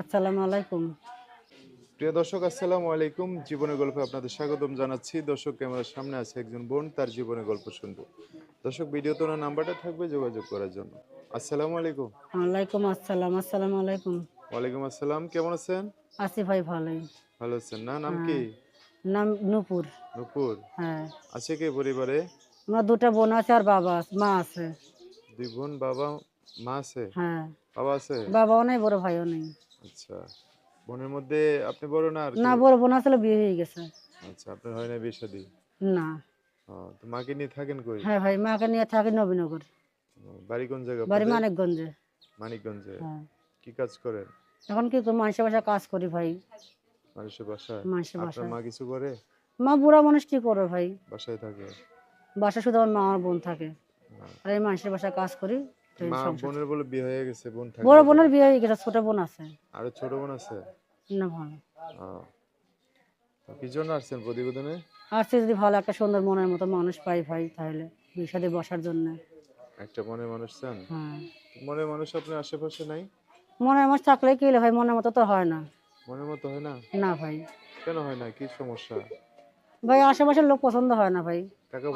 আসসালামু আলাইকুম। প্রিয় দর্শক আসসালামু আলাইকুম। জীবনের গল্পে আপনাদের স্বাগতম জানাচ্ছি। দর্শক ক্যামেরার সামনে আছে একজন বোন তার জীবনের গল্প শুনব। দর্শক ভিডিওতে ওনার নাম্বারটা থাকবে যোগাযোগ করার জন্য। আসসালামু আলাইকুম। ওয়ালাইকুম আসসালাম আসসালামু আলাইকুম। ওয়ালাইকুম আসসালাম কেমন আছেন? আছি ভাই ভালোই। ভালো আছেন না? নাম কি? নাম নূপুর। নুপুর? হ্যাঁ। আছে কে পরিবারে? আমার দুটা বোন আছে আর বাবা আছে মা আছে। দুই বোন বাবা মা আছে? হ্যাঁ। বাবা আছে? বাবাও নেই বড় ভাইও নেই। আচ্ছা। বোনের মধ্যে আপনি বড় না আর না বড় বোন আসলে বিয়ে হয়ে গেছে। আচ্ছা আপনার হয় না বিয়ে শাদী? না। তো মাকে নিয়ে থাকেন কই? হ্যাঁ ভাই মাকে নিয়ে থাকি নবীনগর। বাড়ি কোন জায়গা বাড়ি মানিকগঞ্জে। মানিকগঞ্জে? হ্যাঁ। কি কাজ করেন? এখন কি মানুষের বাসা কাজ করি ভাই। মানুষের বাসায় মানুষের বাসায় মা কিছু করে? মা বুড়া মানুষ কি করবে ভাই? বাসায় থাকে? বাসা শুধু আমার মা আর বোন থাকে। না। আর এই মানুষের বাসায় কাজ করি। মা বোনের বলে বিয়ে হয়ে গেছে বোন থাকে বড় বোনের বিয়ে হয়ে গেছে ছোট বোন আছে। আরও ছোট বোন আছে? না ভালো। কি জন্য আসছেন প্রতিবেদনে? আর যদি ভালো একটা সুন্দর মনের মতো মানুষ পাই ভাই তাহলে বিয়ের সাথে বসার জন্য। একটা মনের মানুষ চান? হ্যাঁ। মনের মানুষ আপনার আশেপাশে নাই? মনের মানুষ থাকলে কি হলো মনের মতো তো হয় না। মনের মতো হয় না? না ভাই। কেন হয় না? কি সমস্যা? ভাই আশেপাশের লোক পছন্দ হয় না ভাই।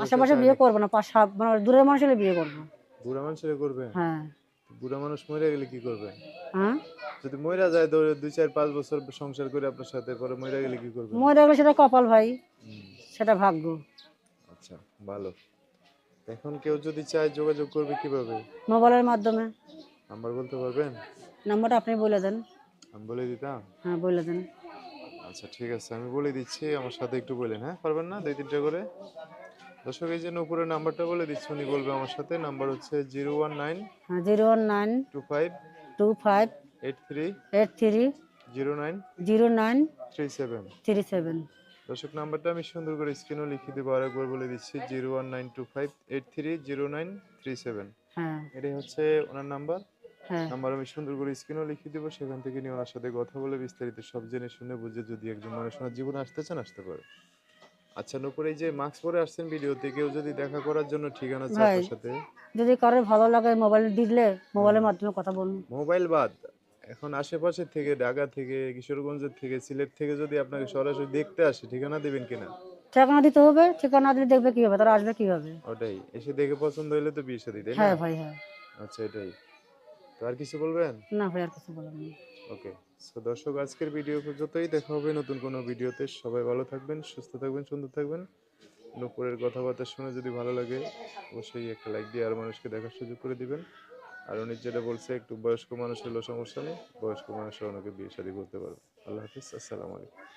আশেপাশে বিয়ে? করব না পাশ মানে দূরের মানুষ হলে বিয়ে করব। বুড়া মানুষের করবে? হ্যাঁ। বুড়া মানুষ মরে গেলে কি করবে? হ্যাঁ? যদি মরে যায় ধরে দুই চার পাঁচ বছর সংসার করে আপনার সাথে পরে মরে গেলে কি করবে? মরে গেলে সেটা কপাল ভাই। সেটা ভাগ্য। আচ্ছা ভালো। এখন কেউ যদি চায় যোগাযোগ করবে কীভাবে? মোবাইলের মাধ্যমে। নাম্বার বলতে পারবেন? নাম্বারটা আপনি বলে দেন। আমি বলে দিতাম? হ্যাঁ বলে দেন। আচ্ছা ঠিক আছে আমি বলে দিচ্ছি। আমার সাথে একটু বলেন হ্যাঁ? পারবেন না? দুই তিনটা করে? দর্শক এই যে উপরে নাম্বারটা বলে দিচ্ছি উনি বলবে আমার সাথে। নাম্বার হচ্ছে জিরো ওয়ান নাইন হ্যাঁ zero one nine two five two five eight three eight three zero nine zero nine three seven. Three seven. দর্শক নাম্বারটা আমি সুন্দর করে স্ক্রিনও লিখে দেবো আর একবার বলে দিচ্ছি zero one nine two five eight three zero nine three seven. হ্যাঁ। এটাই হচ্ছে ওনার নাম্বার। হ্যাঁ। নাম্বার আমি সুন্দর করে স্ক্রিনও লিখে দেবো সেখান থেকে নিয়ে ওনার সাথে কথা বলে বিস্তারিত সব জেনে শুনে বুঝে যদি একজন মানুষ ওনার জীবনে আসতে চান আসতে পারে। আচ্ছা নুপুর এই যে মাস্ক পরে আসছেন ভিডিওতে কেউ যদি দেখা করার জন্য ঠিকানা চায় আপনার সাথে? যদি কারোর ভালো লাগে মোবাইল দিলে মোবাইলের মাধ্যমে কথা বলুন। মোবাইল বাদ এখন আশেপাশে থেকে ঢাকা থেকে কিশোরগঞ্জের থেকে সিলেট থেকে যদি আপনাকে সরাসরি দেখতে আসে ঠিকানা দেবেন কিনা? ঠিকানা দিতে হবে ঠিকানা দিলে দেখবে কি হবে তারা আসবে কি হবে ওটাই এসে দেখে পছন্দ হলে তো বিয়ে সাথে তাই না? হ্যাঁ ভাই হ্যাঁ। আচ্ছা এটাই। তো আর কিছু বলবেন? না ভাই আর কিছু বলার নেই। ওকে। সো দর্শক, আজকের ভিডিও পর্যন্তই। দেখা হবে নতুন কোনো ভিডিওতে সবাই ভালো থাকবেন, সুস্থ থাকবেন, সুন্দর থাকবেন। নুপুরের কথাবার্তা শুনে যদি ভালো লাগে, অবশ্যই একটা লাইক দিয়ে আর মানুষকে দেখার সুযোগ করে দিবেন। আর উনি যেটা বলছে, একটু বয়স্ক মানুষ হলেও সমস্যা নেই। বয়স্ক মানুষরা অনেকে বিয়ে শাদী করতে পারবে। আল্লাহ হাফিজ। আসসালামু আলাইকুম।